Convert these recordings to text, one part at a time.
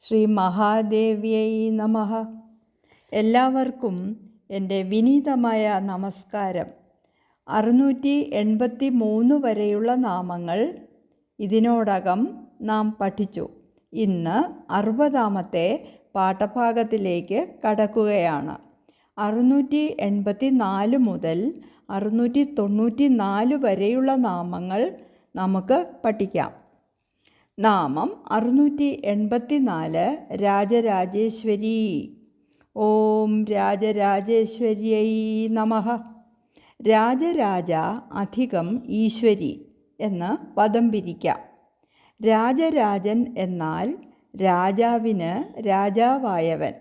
ശ്രീ മഹാദേവ്യൈ നമഃ. എല്ലാവർക്കും എന്റെ വിനീതമായ നമസ്കാരം. അറുന്നൂറ്റി എൺപത്തി മൂന്ന് വരെയുള്ള നാമങ്ങൾ ഇതിനോടകം നാം പഠിച്ചു. ഇന്ന് അറുപതാമത്തെ പാഠഭാഗത്തിലേക്ക് കടക്കുകയാണ്. അറുന്നൂറ്റി എൺപത്തി നാല് മുതൽ അറുന്നൂറ്റി തൊണ്ണൂറ്റി നാല് വരെയുള്ള നാമങ്ങൾ നമുക്ക് പഠിക്കാം. നാമം അറുന്നൂറ്റി എൺപത്തി നാല് രാജരാജേശ്വരി. ഓം രാജരാജേശ്വര്യൈ നമഃ. രാജരാജ അധികം ഈശ്വരി എന്ന് പദം പിരിക്കാം. രാജരാജൻ എന്നാൽ രാജാവിന് രാജാവായവൻ.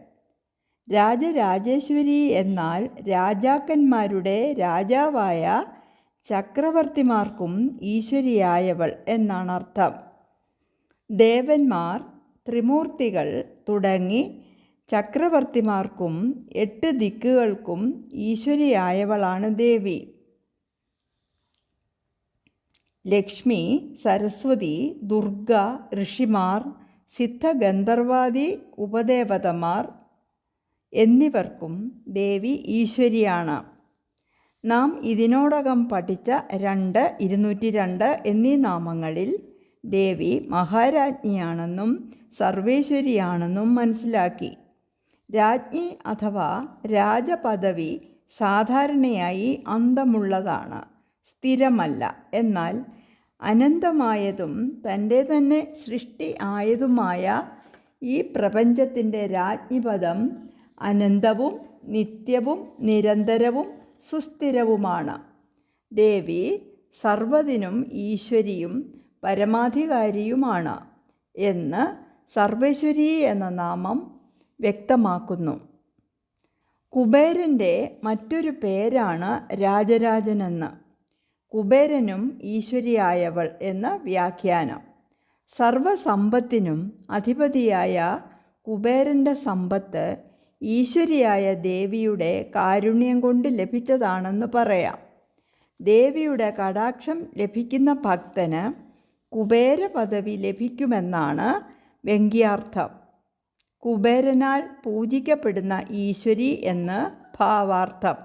രാജരാജേശ്വരി എന്നാൽ രാജാക്കന്മാരുടെ രാജാവായ ചക്രവർത്തിമാർക്കും ഈശ്വരിയായവൾ എന്നാണ് അർത്ഥം ദേവന്മാർ ത്രിമൂർത്തികൾ തുടങ്ങി ചക്രവർത്തിമാർക്കും എട്ട് ദിക്കുകൾക്കും ഈശ്വരിയായവളാണ് ദേവി. ലക്ഷ്മി സരസ്വതി ദുർഗ ഋഷിമാർ സിദ്ധഗന്ധർവാദി ഉപദേവതമാർ എന്നിവർക്കും ദേവി ഈശ്വരിയാണ്. നാം ഇതിനോടകം പഠിച്ച രണ്ട് ഇരുന്നൂറ്റി രണ്ട് എന്നീ നാമങ്ങളിൽ ദേവി മഹാരാജ്ഞിയാണെന്നും സർവേശ്വരിയാണെന്നും മനസ്സിലാക്കി. രാജ്ഞി അഥവാ രാജപദവി സാധാരണയായി അന്തമുള്ളതാണ് സ്ഥിരമല്ല. എന്നാൽ അനന്തമായതും തന്റെ തന്നെ സൃഷ്ടി ആയതുമായ ഈ പ്രപഞ്ചത്തിന്റെ രാജ്ഞിപദം അനന്തവും നിത്യവും നിരന്തരവും സുസ്ഥിരവുമാണ്. ദേവി സർവതിനും ഈശ്വരിയും പരമാധികാരിയുമാണ് എന്ന് സർവേശ്വരി എന്ന നാമം വ്യക്തമാക്കുന്നു. കുബേരന്റെ മറ്റൊരു പേരാണ് രാജരാജനെന്ന്. കുബേരനും ഈശ്വരിയായവൾ എന്ന വ്യാഖ്യാനം. സർവസമ്പത്തിനും അധിപതിയായ കുബേരന്റെ സമ്പത്ത് ഈശ്വരിയായ ദേവിയുടെ കാരുണ്യം കൊണ്ട് ലഭിച്ചതാണെന്ന് പറയാം. ദേവിയുടെ കടാക്ഷം ലഭിക്കുന്ന ഭക്തന് കുബേര പദവി ലഭിക്കുമെന്നാണ് വ്യംഗ്യാർത്ഥം. കുബേരനാൽ പൂജിക്കപ്പെടുന്ന ഈശ്വരി എന്ന് ഭാവാർത്ഥം.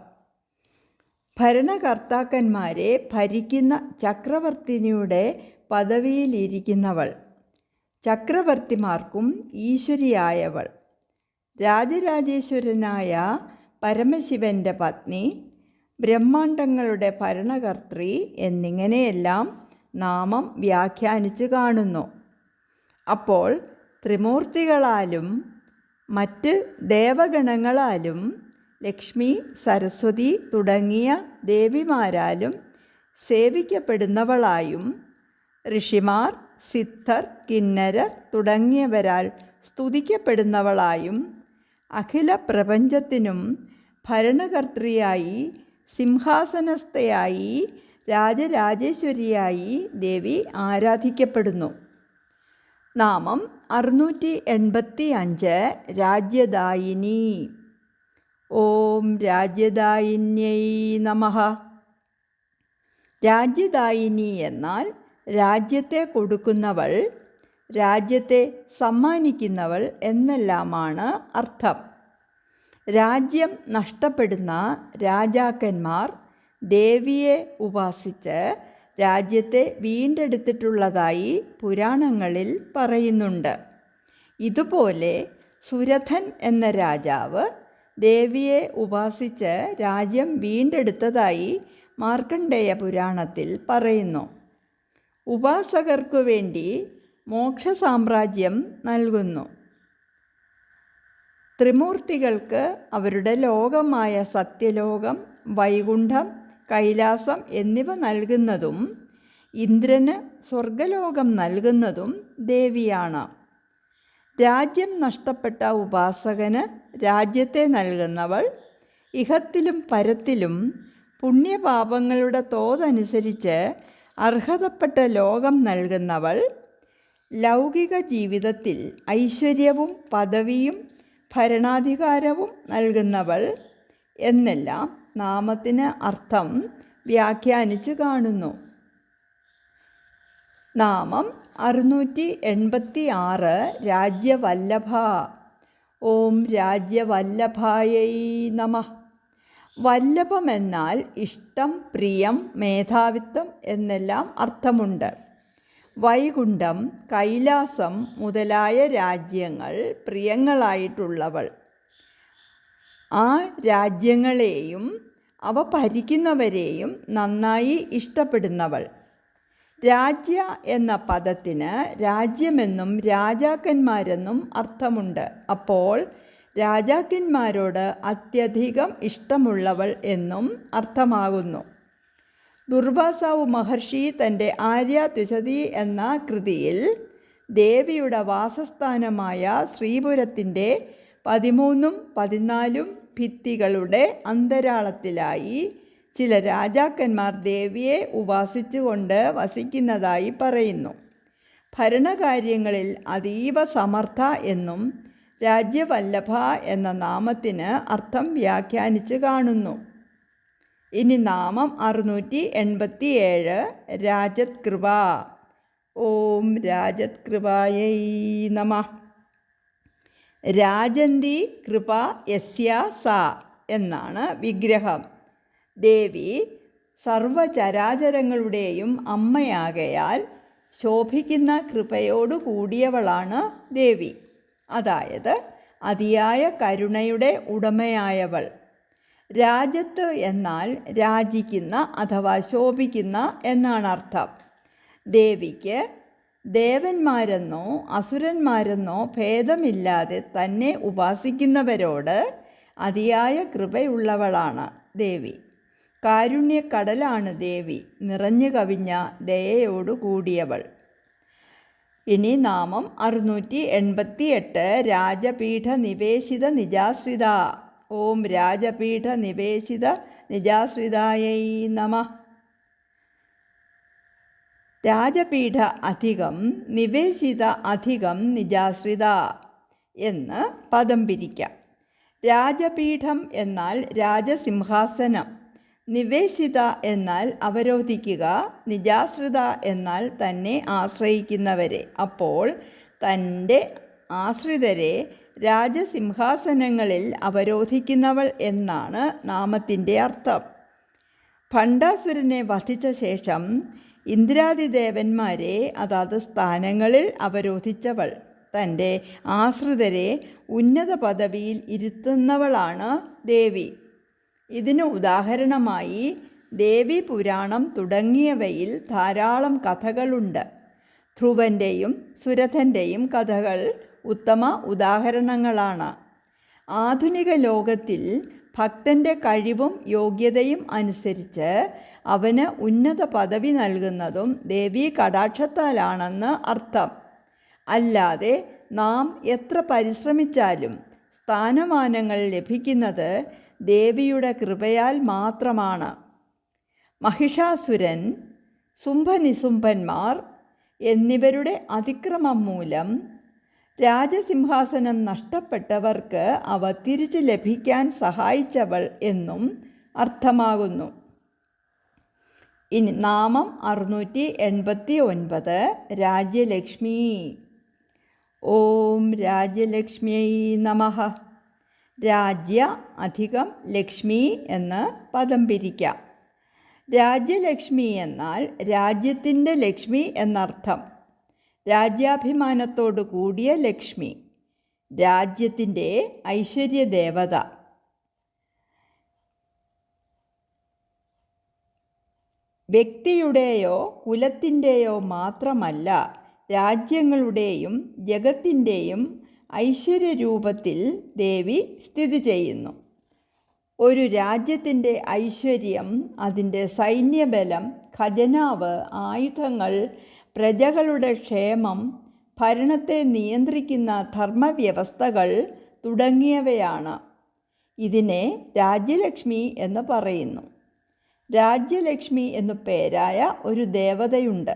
ഭരണകർത്താക്കന്മാരെ ഭരിക്കുന്ന ചക്രവർത്തിനിയുടെ പദവിയിലിരിക്കുന്നവൾ. ചക്രവർത്തിമാർക്കും ഈശ്വരിയായവൾ. രാജരാജേശ്വരനായ പരമശിവന്റെ പത്നി ബ്രഹ്മാണ്ടങ്ങളുടെ ഭരണകർत्री എന്നിങ്ങനെയെല്ലാം നാമം വ്യാഖ്യാനിച്ചു കാണുന്നു. അപ്പോൾ ത്രിമൂർത്തികളാലും മറ്റ് ദേവഗണങ്ങളാലും ലക്ഷ്മി സരസ്വതി തുടങ്ങിയ ദേവിമാരാലും സേവിക്കപ്പെടുന്നവളായും ഋഷിമാർ സിദ്ധർ കിന്നരർ തുടങ്ങിയവരാൽ സ്തുതിക്കപ്പെടുന്നവളായും അഖില പ്രപഞ്ചത്തിനും ഭരണകർത്തൃയായി സിംഹാസനസ്ഥയായി രാജരാജേശ്വരിയായി ദേവി ആരാധിക്കപ്പെടുന്നു. നാമം അറുന്നൂറ്റി എൺപത്തി അഞ്ച് രാജ്യദായിനി. ഓം രാജ്യദായിന്യൈ നമ. രാജ്യദായിനി എന്നാൽ രാജ്യത്തെ കൊടുക്കുന്നവൾ രാജ്യത്തെ സമ്മാനിക്കുന്നവൾ എന്നെല്ലാമാണ് അർത്ഥം. രാജ്യം നഷ്ടപ്പെടുന്ന രാജാക്കന്മാർ ദേവിയെ ഉപാസിച്ച് രാജ്യത്തെ വീണ്ടെടുത്തിട്ടുള്ളതായി പുരാണങ്ങളിൽ പറയുന്നുണ്ട്. ഇതുപോലെ സുരഥൻ എന്ന രാജാവ് ദേവിയെ ഉപാസിച്ച് രാജ്യം വീണ്ടെടുത്തതായി മാർക്കണ്ഡേയ പുരാണത്തിൽ പറയുന്നു. ഉപാസകർക്കു വേണ്ടി മോക്ഷ സാമ്രാജ്യം നൽകുന്നു. ത്രിമൂർത്തികൾക്ക് അവരുടെ ലോകമായ സത്യലോകം വൈകുണ്ഠം കൈലാസം എന്നിവ നൽകുന്നതും ഇന്ദ്രന് സ്വർഗലോകം നൽകുന്നതും ദേവിയാണ്. രാജ്യം നഷ്ടപ്പെട്ട ഉപാസകന് രാജ്യത്തെ നൽകുന്നവൾ ഇഹത്തിലും പരത്തിലും പുണ്യപാപങ്ങളുടെ തോതനുസരിച്ച് അർഹതപ്പെട്ട ലോകം നൽകുന്നവൾ ലൗകിക ജീവിതത്തിൽ ഐശ്വര്യവും പദവിയും ഭരണാധികാരവും നൽകുന്നവൾ എന്നെല്ലാം നാമത്തിന് അർത്ഥം വ്യാഖ്യാനിച്ച് കാണുന്നു. നാമം അറുന്നൂറ്റി എൺപത്തി ആറ് രാജ്യവല്ലഭ. ഓം രാജ്യവല്ലഭായൈ നമ. വല്ലഭമെന്നാൽ ഇഷ്ടം പ്രിയം മേധാവിത്വം എന്നെല്ലാം അർത്ഥമുണ്ട്. വൈകുണ്ഠം കൈലാസം മുതലായ രാജ്യങ്ങൾ പ്രിയങ്ങളായിട്ടുള്ളവൾ. ആ രാജ്യങ്ങളെയും അവ ഭരിക്കുന്നവരെയും നന്നായി ഇഷ്ടപ്പെടുന്നവൾ. രാജ്യ എന്ന പദത്തിന് രാജ്യമെന്നും രാജാക്കന്മാരെന്നും അർത്ഥമുണ്ട്. അപ്പോൾ രാജാക്കന്മാരോട് അത്യധികം ഇഷ്ടമുള്ളവൾ എന്നും അർത്ഥമാകുന്നു. ദുർവാസാവ് മഹർഷി തന്റെ ആര്യ ത്വിശതി എന്ന കൃതിയിൽ ദേവിയുടെ വാസസ്ഥാനമായ ശ്രീപുരത്തിന്റെ പതിമൂന്നും പതിനാലും ഭിത്തികളുടെ അന്തരാളത്തിലായി ചില രാജാക്കന്മാർ ദേവിയെ ഉപാസിച്ചുകൊണ്ട് വസിക്കുന്നതായി പറയുന്നു. ഭരണകാര്യങ്ങളിൽ അതീവ സമർത്ഥ എന്നും രാജ്യവല്ലഭ എന്ന നാമത്തിന് അർത്ഥം വ്യാഖ്യാനിച്ച് കാണുന്നു. ഇനി നാമം അറുന്നൂറ്റി എൺപത്തി ഏഴ് രാജത് കൃപ ഓം രാജത് കൃപായൈ നമ. രാജന്തി കൃപ യസ്യ സ എന്നാണ് വിഗ്രഹം. ദേവി സർവചരാചരങ്ങളുടെയും അമ്മയാകയാൽ ശോഭിക്കുന്ന കൃപയോടു കൂടിയവളാണ് ദേവി. അതായത് അതിയായ കരുണയുടെ ഉടമയായവൾ. രാജത്ത് എന്നാൽ രാജിക്കുന്ന അഥവാ ശോഭിക്കുന്ന എന്നാണ് അർത്ഥം ദേവിക്ക് ദേവന്മാരെന്നോ അസുരന്മാരെന്നോ ഭേദമില്ലാതെ തന്നെ ഉപാസിക്കുന്നവരോട് അതിയായ കൃപയുള്ളവളാണ് ദേവി. കാരുണ്യക്കടലാണ് ദേവി. നിറഞ്ഞു കവിഞ്ഞ ദയയോടു കൂടിയവൾ. ഇനി നാമം അറുന്നൂറ്റി എൺപത്തി എട്ട് രാജപീഠ നിവേശിത നിജാശ്രിത. ഓം രാജപീഠ നിവേശിത നിജാശ്രിതായൈ നമ. രാജപീഠ അധികം നിവേശിത അധികം നിജാശ്രിത എന്ന് പദം പിരിക്കാം. രാജപീഠം എന്നാൽ രാജസിംഹാസനം നിവേശിത എന്നാൽ അവരോധിക്കുക നിജാശ്രിത എന്നാൽ തന്നെ ആശ്രയിക്കുന്നവരെ. അപ്പോൾ തന്റെ ആശ്രിതരെ രാജസിംഹാസനങ്ങളിൽ അവരോധിക്കുന്നവൾ എന്നാണ് നാമത്തിന്റെ അർത്ഥം. ഭണ്ഡാസുരനെ വധിച്ച ശേഷം ഇന്ദ്രാദിദേവന്മാരെ അതാത് സ്ഥാനങ്ങളിൽ അവരോധിച്ചവൾ. തന്റെ ആശ്രിതരെ ഉന്നത പദവിയിൽ ഇരുത്തുന്നവളാണ് ദേവി. ഇതിന് ഉദാഹരണമായി ദേവി പുരാണം തുടങ്ങിയവയിൽ ധാരാളം കഥകളുണ്ട്. ധ്രുവന്റെയും സുരഥന്റെയും കഥകൾ ഉത്തമ ഉദാഹരണങ്ങളാണ്. ആധുനിക ലോകത്തിൽ ഭക്തന്റെ കഴിവും യോഗ്യതയും അനുസരിച്ച് അവന് ഉന്നത പദവി നൽകുന്നതും ദേവീ കടാക്ഷത്താലാണെന്ന് അർത്ഥം. അല്ലാതെ നാം എത്ര പരിശ്രമിച്ചാലും സ്ഥാനമാനങ്ങൾ ലഭിക്കുന്നത് ദേവിയുടെ കൃപയാൽ മാത്രമാണ്. മഹിഷാസുരൻ സുംഭനിസുംഭന്മാർ എന്നിവരുടെ അതിക്രമം മൂലം രാജസിംഹാസനം നഷ്ടപ്പെട്ടവർക്ക് അവ തിരിച്ചു ലഭിക്കാൻ സഹായിച്ചവൾ എന്നും അർത്ഥമാകുന്നു. ഇനി നാമം അറുന്നൂറ്റി എൺപത്തി ഒൻപത് രാജ്യലക്ഷ്മി. ഓം രാജ്യലക്ഷ്മിയൈ നമഃ. രാജ്യ അധികം ലക്ഷ്മി എന്ന് പദം പിരിക്കാം. രാജ്യലക്ഷ്മി എന്നാൽ രാജ്യത്തിന്റെ ലക്ഷ്മി എന്നർത്ഥം. രാജ്യാഭിമാനത്തോടു കൂടിയ ലക്ഷ്മി. രാജ്യത്തിന്റെ ഐശ്വര്യദേവത. വ്യക്തിയുടെയോ കുലത്തിന്റെയോ മാത്രമല്ല രാജ്യങ്ങളുടെയും ജഗത്തിന്റെയും ഐശ്വര്യരൂപത്തിൽ ദേവി സ്ഥിതി ചെയ്യുന്നു. ഒരു രാജ്യത്തിന്റെ ഐശ്വര്യം അതിന്റെ സൈന്യബലം ഖജനാവ് ആയുധങ്ങൾ പ്രജകളുടെ ക്ഷേമം ഭരണത്തെ നിയന്ത്രിക്കുന്ന ധർമ്മവ്യവസ്ഥകൾ തുടങ്ങിയവയാണ്. ഇതിനെ രാജ്യലക്ഷ്മി എന്ന് പറയുന്നു. രാജ്യലക്ഷ്മി എന്നു പേരായ ഒരു ദേവതയുണ്ട്.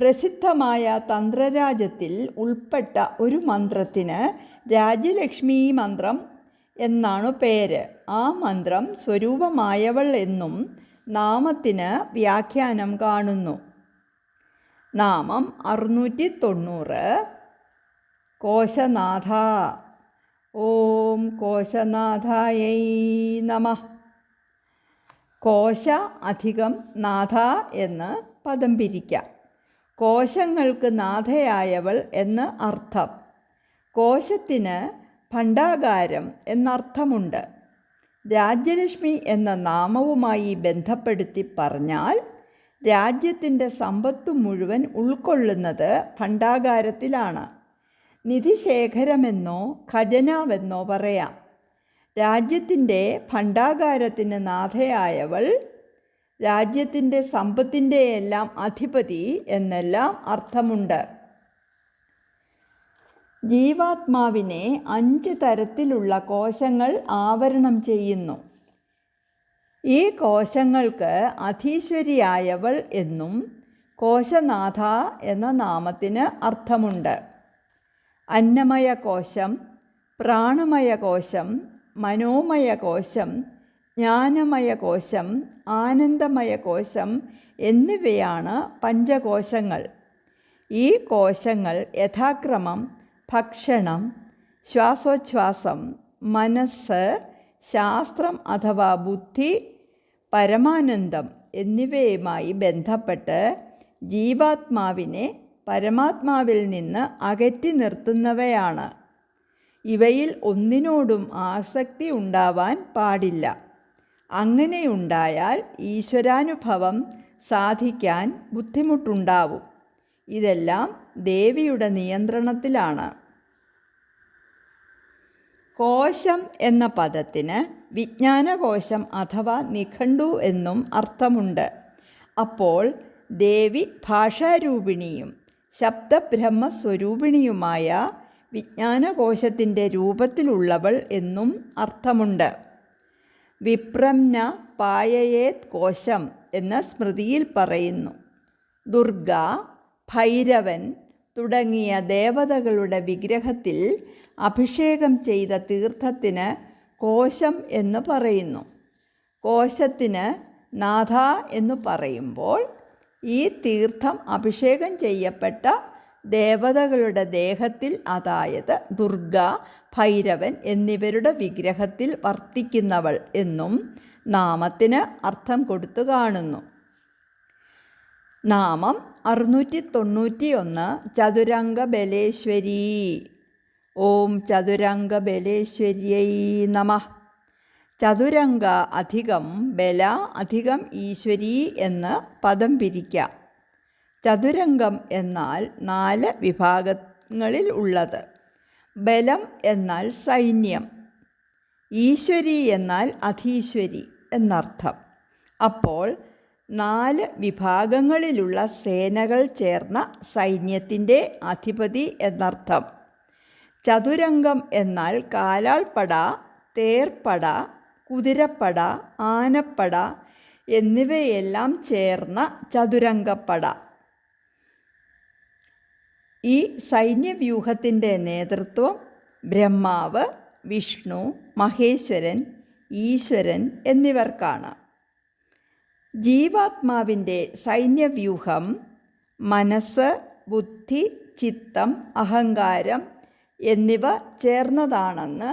പ്രസിദ്ധമായ തന്ത്രരാജത്തിൽ ഉൾപ്പെട്ട ഒരു മന്ത്രത്തിന് രാജ്യലക്ഷ്മി മന്ത്രം എന്നാണ് പേര്. ആ മന്ത്രം സ്വരൂപമായവൾ എന്നും നാമത്തിന് വ്യാഖ്യാനം കാണുന്നു. നാമം അറുന്നൂറ്റി തൊണ്ണൂറ് കോശനാഥ. ഓം കോശനാഥായൈ നമ. കോശ അധികം നാഥ എന്ന് പദം പിരിക്കാം. കോശങ്ങൾക്ക് നാഥയായവൾ എന്ന് അർത്ഥം. കോശത്തിന് ഭണ്ഡാകാരം എന്നർത്ഥമുണ്ട്. രാജ്യലക്ഷ്മി എന്ന നാമവുമായി ബന്ധപ്പെടുത്തി പറഞ്ഞാൽ രാജ്യത്തിന്റെ സമ്പത്തു മുഴുവൻ ഉൾക്കൊള്ളുന്നത് ഭണ്ഡാകാരത്തിലാണ്. നിധിശേഖരമെന്നോ ഖജനാവെന്നോ പറയാം. രാജ്യത്തിന്റെ ഭണ്ഡാകാരത്തിന് നാഥയായവൾ രാജ്യത്തിന്റെ സമ്പത്തിന്റെ എല്ലാം അധിപതി എന്നെല്ലാം അർത്ഥമുണ്ട്. ജീവാത്മാവിനെ അഞ്ച് തരത്തിലുള്ള കോശങ്ങൾ ആവരണം ചെയ്യുന്നു. ഈ കോശങ്ങൾക്ക് അധീശ്വരിയായവൾ എന്നും കോശനാഥ എന്ന നാമത്തിന് അർത്ഥമുണ്ട്. അന്നമയ കോശം പ്രാണമയ കോശം മനോമയ കോശം ജ്ഞാനമയ കോശം ആനന്ദമയ കോശം എന്നിവയാണ് പഞ്ചകോശങ്ങൾ. ഈ കോശങ്ങൾ യഥാക്രമം ഭക്ഷണം ശ്വാസോച്ഛ്വാസം മനസ്സ് ശാസ്ത്രം അഥവാ ബുദ്ധി പരമാനന്ദം എന്നിവയുമായി ബന്ധപ്പെട്ട് ജീവാത്മാവിനെ പരമാത്മാവിൽ നിന്ന് അകറ്റി നിർത്തുന്നവയാണ്. ഇവയിൽ ഒന്നിനോടും ആസക്തി ഉണ്ടാവാൻ പാടില്ല. അങ്ങനെയുണ്ടായാൽ ഈശ്വരാനുഭവം സാധിക്കാൻ ബുദ്ധിമുട്ടുണ്ടാവും. ഇതെല്ലാം ദേവിയുടെ നിയന്ത്രണത്തിലാണ്. കോശം എന്ന പദത്തിന് വിജ്ഞാനകോശം അഥവാ നിഘണ്ടു എന്നും അർത്ഥമുണ്ട്. അപ്പോൾ ദേവി ഭാഷാരൂപിണിയും ശബ്ദബ്രഹ്മസ്വരൂപിണിയുമായ വിജ്ഞാനകോശത്തിന്റെ രൂപത്തിലുള്ളവൾ എന്നും അർത്ഥമുണ്ട്. വിപ്രംന പായയേത് കോശം എന്ന സ്മൃതിയിൽ പറയുന്നു. ദുർഗ ഭൈരവൻ തുടങ്ങിയ ദേവതകളുടെ വിഗ്രഹത്തിൽ അഭിഷേകം ചെയ്ത തീർത്ഥത്തിന് കോശം എന്ന് പറയുന്നു. കോശത്തിന് നാഥ എന്ന് പറയുമ്പോൾ ഈ തീർത്ഥം അഭിഷേകം ചെയ്യപ്പെട്ട ദേവതകളുടെ ദേഹത്തിൽ അതായത് ദുർഗ ഭൈരവൻ എന്നിവരുടെ വിഗ്രഹത്തിൽ വർത്തിക്കുന്നവൾ എന്നും നാമത്തിന് അർത്ഥം കൊടുത്തു കാണുന്നു. നാമം അറുന്നൂറ്റി തൊണ്ണൂറ്റി ഒന്ന് ചതുരംഗ ബലേശ്വരി ഓം ചതുരംഗ ബലേശ്വര്യൈ നമ. ചതുരംഗ അധികം ബല അധികം ഈശ്വരി എന്ന് പദം പിരിക്കാം. ചതുരംഗം എന്നാൽ നാല് വിഭാഗങ്ങളിൽ ഉള്ളത്. ബലം എന്നാൽ സൈന്യം. ഈശ്വരി എന്നാൽ അധീശ്വരി എന്നർത്ഥം. അപ്പോൾ നാല് വിഭാഗങ്ങളിലുള്ള സേനകൾ ചേർന്ന സൈന്യത്തിന്റെ അധിപതി എന്നർത്ഥം. ചതുരംഗം എന്നാൽ കാലാൾപ്പട തേർപ്പട കുതിരപ്പട ആനപ്പട എന്നിവയെല്ലാം ചേർന്ന ചതുരംഗപ്പട. ഈ സൈന്യവ്യൂഹത്തിന്റെ നേതൃത്വം ബ്രഹ്മാവ് വിഷ്ണു മഹേശ്വരൻ ഈശ്വരൻ എന്നിവർക്കാണ്. ജീവാത്മാവിന്റെ സൈന്യവ്യൂഹം മനസ്സ് ബുദ്ധി ചിത്തം അഹങ്കാരം എന്നിവ ചേർന്നതാണെന്ന്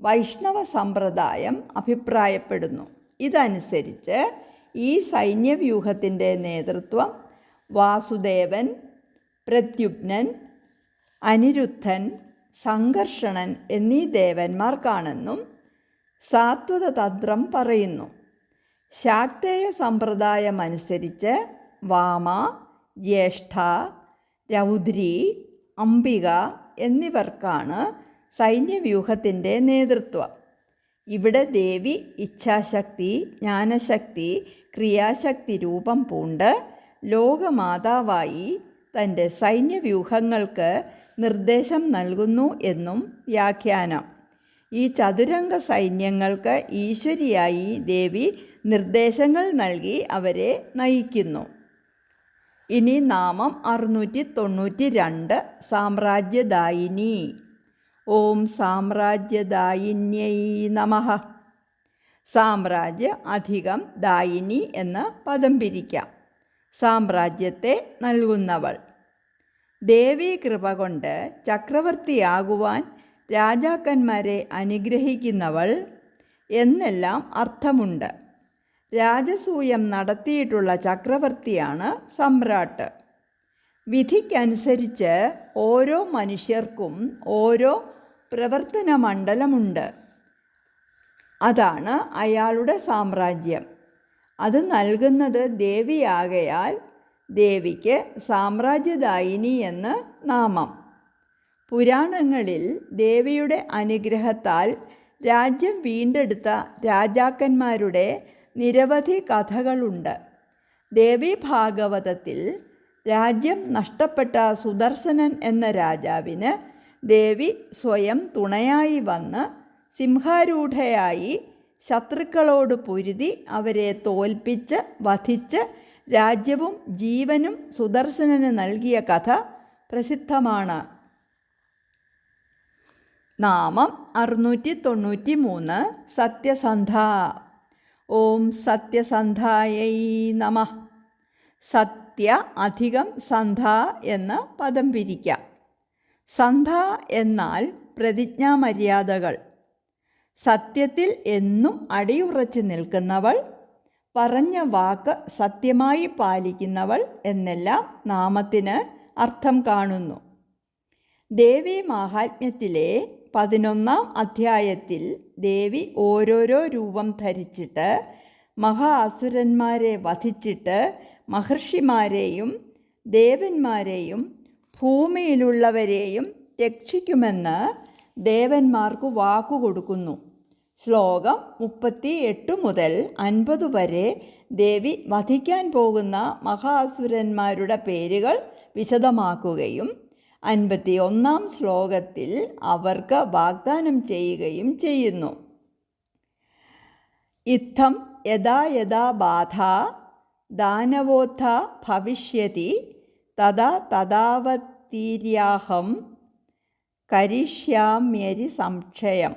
വൈഷ്ണവ സമ്പ്രദായം അഭിപ്രായപ്പെടുന്നു. ഇതനുസരിച്ച് ഈ സൈന്യവ്യൂഹത്തിന്റെ നേതൃത്വം വാസുദേവൻ പ്രത്യുപ്നൻ അനിരുദ്ധൻ സംഘർഷണൻ എന്നീ ദേവന്മാർക്കാണെന്നും സാത്വത തന്ത്രം പറയുന്നു. ശാക്തേയ സമ്പ്രദായമനുസരിച്ച് വാമ ജ്യേഷ്ഠ രൗദ്രി അംബിക എന്നിവർക്കാണ് സൈന്യവ്യൂഹത്തിന്റെ നേതൃത്വം. ഇവിടെ ദേവി ഇച്ഛാശക്തി ജ്ഞാനശക്തി ക്രിയാശക്തി രൂപം പൂണ്ട് ലോകമാതാവായി തന്റെ സൈന്യവ്യൂഹങ്ങൾക്ക് നിർദ്ദേശം നൽകുന്നു എന്നും വ്യാഖ്യാനം. ഈ ചതുരംഗ സൈന്യങ്ങൾക്ക് ഈശ്വരിയായി ദേവി നിർദ്ദേശങ്ങൾ നൽകി അവരെ നയിക്കുന്നു. ഇനി നാമം അറുന്നൂറ്റി തൊണ്ണൂറ്റി രണ്ട് സാമ്രാജ്യദായിനി. ഓം സാമ്രാജ്യദായിന്യൈ നമഃ. സാമ്രാജ്യ അധികം ദായിനി എന്ന് പദം പിരിക്കാം. സാമ്രാജ്യത്തെ നൽകുന്നവൾ. ദേവീ കൃപ കൊണ്ട് ചക്രവർത്തിയാകുവാൻ രാജാക്കന്മാരെ അനുഗ്രഹിക്കുന്നവൾ എന്നെല്ലാം അർത്ഥമുണ്ട്. രാജസൂയം നടത്തിയിട്ടുള്ള ചക്രവർത്തിയാണ് സമ്രാട്ട്. വിധിക്കനുസരിച്ച് ഓരോ മനുഷ്യർക്കും ഓരോ പ്രവർത്തന മണ്ഡലമുണ്ട്. അതാണ് അയാളുടെ സാമ്രാജ്യം. അത് നൽകുന്നത് ദേവിയാകയാൽ ദേവിക്ക് സാമ്രാജ്യദായിനി എന്ന് നാമം. പുരാണങ്ങളിൽ ദേവിയുടെ അനുഗ്രഹത്താൽ രാജ്യം വീണ്ടെടുത്ത രാജാക്കന്മാരുടെ നിരവധി കഥകളുണ്ട്. ദേവി ഭാഗവതത്തിൽ രാജ്യം നഷ്ടപ്പെട്ട സുദർശനൻ എന്ന രാജാവിന് ദേവി സ്വയം തുണയായി വന്ന് സിംഹാരൂഢയായി ശത്രുക്കളോട് പൊരുതി അവരെ തോൽപ്പിച്ച് വധിച്ച് രാജ്യവും ജീവനും സുദർശനന് നൽകിയ കഥ പ്രസിദ്ധമാണ്. നാമം അറുന്നൂറ്റി തൊണ്ണൂറ്റി മൂന്ന് സത്യസന്ധ ഓം സത്യസന്ധായൈ നമ. സത്യ അധികം സന്ധ എന്ന പദം പിരിക്കാം. സന്ധ എന്നാൽ പ്രതിജ്ഞാമര്യാദകൾ. സത്യത്തിൽ എന്നും അടിയുറച്ചു നിൽക്കുന്നവൾ പറഞ്ഞ വാക്ക് സത്യമായി പാലിക്കുന്നവൾ എന്നെല്ലാം നാമത്തിന് അർത്ഥം കാണുന്നു. ദേവി മാഹാത്മ്യത്തിലെ പതിനൊന്നാം അധ്യായത്തിൽ ദേവി ഓരോരോ രൂപം ധരിച്ചിട്ട് മഹാഅസുരന്മാരെ വധിച്ചിട്ട് മഹർഷിമാരെയും ദേവന്മാരെയും ഭൂമിയിലുള്ളവരെയും രക്ഷിക്കുമെന്ന് ദേവന്മാർക്ക് വാക്കുകൊടുക്കുന്നു. ശ്ലോകം മുപ്പത്തി എട്ട് മുതൽ അൻപത് വരെ ദേവി വധിക്കാൻ പോകുന്ന മഹാസുരന്മാരുടെ പേരുകൾ വിശദമാക്കുകയും അൻപത്തി ഒന്നാം ശ്ലോകത്തിൽ അവർക്ക് വാഗ്ദാനം ചെയ്യുകയും ചെയ്യുന്നു. ഇത്തം യഥാ യഥാ ബാധ ദാനവോത്ഥ ഭവിഷ്യതി തഥാ തഥാവത്തീര്യാഹം കരിഷ്യാമ്യരി സംക്ഷയം.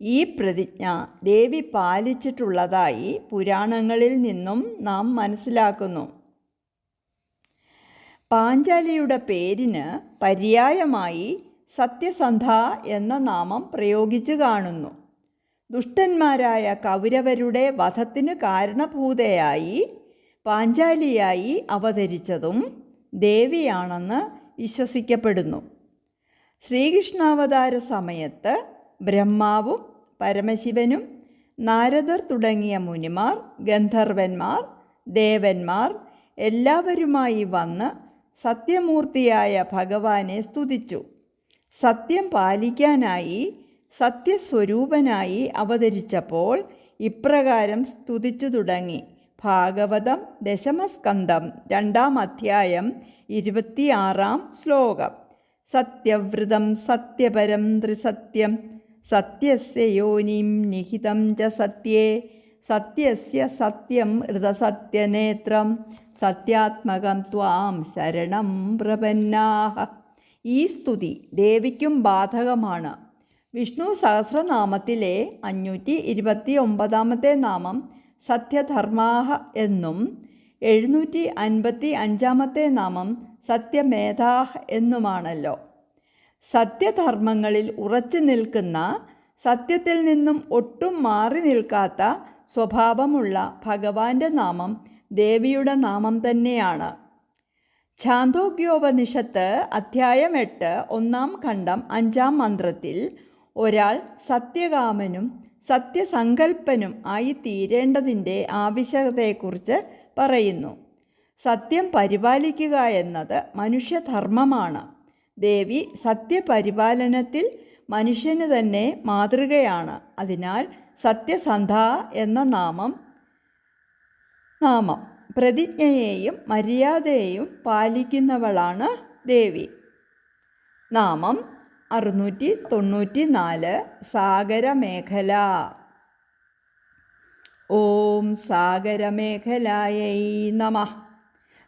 ഈ പ്രതിജ്ഞ ദേവി പാലിച്ചിട്ടുള്ളതായി പുരാണങ്ങളിൽ നിന്നും നാം മനസ്സിലാക്കുന്നു. പാഞ്ചാലിയുടെ പേരിന് പര്യായമായി സത്യസന്ധ എന്ന നാമം പ്രയോഗിച്ചു കാണുന്നു. ദുഷ്ടന്മാരായ കൗരവരുടെ വധത്തിന് കാരണഭൂതയായി പാഞ്ചാലിയായി അവതരിച്ചതും ദേവിയാണെന്ന് വിശ്വസിക്കപ്പെടുന്നു. ശ്രീകൃഷ്ണാവതാര സമയത്ത് ബ്രഹ്മാവും പരമശിവനും നാരദർ തുടങ്ങിയ മുനിമാർ ഗന്ധർവന്മാർ ദേവന്മാർ എല്ലാവരുമായി വന്ന് സത്യമൂർത്തിയായ ഭഗവാനെ സ്തുതിച്ചു. സത്യം പാലിക്കാനായി സത്യസ്വരൂപനായി അവതരിച്ചപ്പോൾ ഇപ്രകാരം സ്തുതിച്ചു തുടങ്ങി. ഭാഗവതം ദശമസ്കന്ധം രണ്ടാം അധ്യായം ഇരുപത്തിയാറാം ശ്ലോകം. സത്യവ്രതം സത്യപരം ത്രിസത്യം സത്യസ്യ യോനിം നിഹിതം ച സത്യേ സത്യസ്യ സത്യം ഹൃതസത്യനേത്രം സത്യാത്മകം ത്വാം ശരണം പ്രപന്നാഹ. ഈ സ്തുതി ദേവിക്കും ബാധകമാണ്. വിഷ്ണു സഹസ്രനാമത്തിലെ അഞ്ഞൂറ്റി ഇരുപത്തി ഒമ്പതാമത്തെ നാമം സത്യധർമാഹ എന്നും എഴുന്നൂറ്റി അൻപത്തി അഞ്ചാമത്തെ നാമം സത്യമേധാഹ് എന്നുമാണല്ലോ. സത്യധർമ്മങ്ങളിൽ ഉറച്ചു നിൽക്കുന്ന സത്യത്തിൽ നിന്നും ഒട്ടും മാറി നിൽക്കാത്ത സ്വഭാവമുള്ള ഭഗവാന്റെ നാമം ദേവിയുടെ നാമം തന്നെയാണ്. ഛാന്തോഗ്യോപനിഷത്ത് അധ്യായം എട്ട് ഒന്നാം ഖണ്ഡം അഞ്ചാം മന്ത്രത്തിൽ ഒരാൾ സത്യകാമനും സത്യസങ്കല്പനും ആയി തീരേണ്ടതിന്റെ ആവശ്യകതയെക്കുറിച്ച് പറയുന്നു. സത്യം പരിപാലിക്കുക എന്നത് മനുഷ്യധർമ്മമാണ്. ദേവി സത്യപരിപാലനത്തിൽ മനുഷ്യന് തന്നെ മാതൃകയാണ്. അതിനാൽ സത്യസന്ധ എന്ന നാമം നാമം. പ്രതിജ്ഞയെയും മര്യാദയെയും പാലിക്കുന്നവളാണ് ദേവി. നാമം അറുന്നൂറ്റി തൊണ്ണൂറ്റി നാല് സാഗരമേഖല. ഓം സാഗരമേഖലായൈ നമ.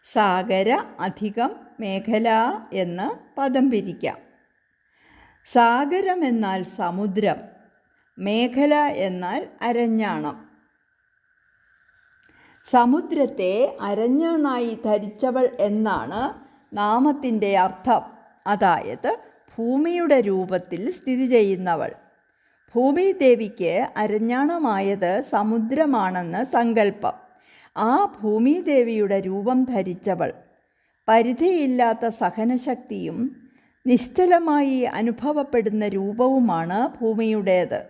സാഗര അധികം മേഖല എന്ന് പദം പിരിക്കാം. സാഗരം എന്നാൽ സമുദ്രം മേഖല എന്നാൽ അരഞ്ഞാണം. സമുദ്രത്തെ അരഞ്ഞാണായി ധരിച്ചവൾ എന്നാണ് നാമത്തിന്റെ അർത്ഥം. അതായത് ഭൂമിയുടെ രൂപത്തിൽ സ്ഥിതി ചെയ്യുന്നവൾ. ഭൂമിദേവിക്ക് അരഞ്ഞാണമായത് സമുദ്രമാണെന്ന് സങ്കല്പം. ആ ഭൂമിദേവിയുടെ രൂപം ധരിച്ചവൾ. പരിധിയില്ലാത്ത സഹനശക്തിയും നിശ്ചലമായി അനുഭവപ്പെടുന്ന രൂപവുമാണ് ഭൂമിയുടേത്.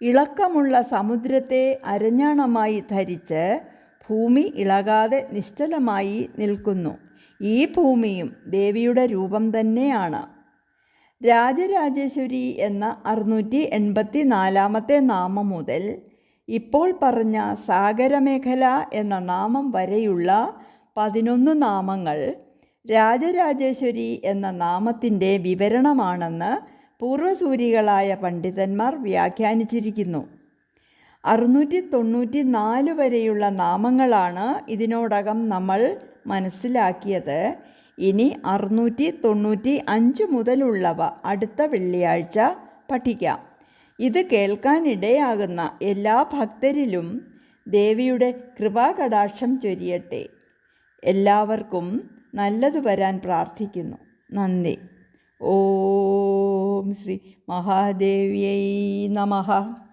ഇളക്കമുള്ള സമുദ്രത്തെ അരഞ്ഞാണമായി ധരിച്ച് ഭൂമി ഇളകാതെ നിശ്ചലമായി നിൽക്കുന്നു. ഈ ഭൂമിയും ദേവിയുടെ രൂപം തന്നെയാണ്. രാജരാജേശ്വരി എന്ന അറുന്നൂറ്റി എൺപത്തി നാലാമത്തെ നാമം മുതൽ ഇപ്പോൾ പറഞ്ഞ സാഗരമേഖല എന്ന നാമം വരെയുള്ള പതിനൊന്ന് നാമങ്ങൾ രാജരാജേശ്വരി എന്ന നാമത്തിന്റെ വിവരണമാണെന്ന് പൂർവസൂരികളായ പണ്ഡിതന്മാർ വ്യാഖ്യാനിച്ചിരിക്കുന്നു. അറുന്നൂറ്റി തൊണ്ണൂറ്റി നാല് വരെയുള്ള നാമങ്ങളാണ് ഇതിനോടകം നമ്മൾ മനസ്സിലാക്കിയത്. ഇനി അറുന്നൂറ്റി തൊണ്ണൂറ്റി അഞ്ച് മുതലുള്ളവ അടുത്ത വെള്ളിയാഴ്ച പഠിക്കാം. ഇത് കേൾക്കാനിടയാകുന്ന എല്ലാ ഭക്തരിലും ദേവിയുടെ കൃപാകടാക്ഷം ചൊരിയട്ടെ. എല്ലാവർക്കും നല്ലത് വരാൻ പ്രാർത്ഥിക്കുന്നു. നന്ദി. ഓം ശ്രീ മഹാദേവിയൈ നമഃ.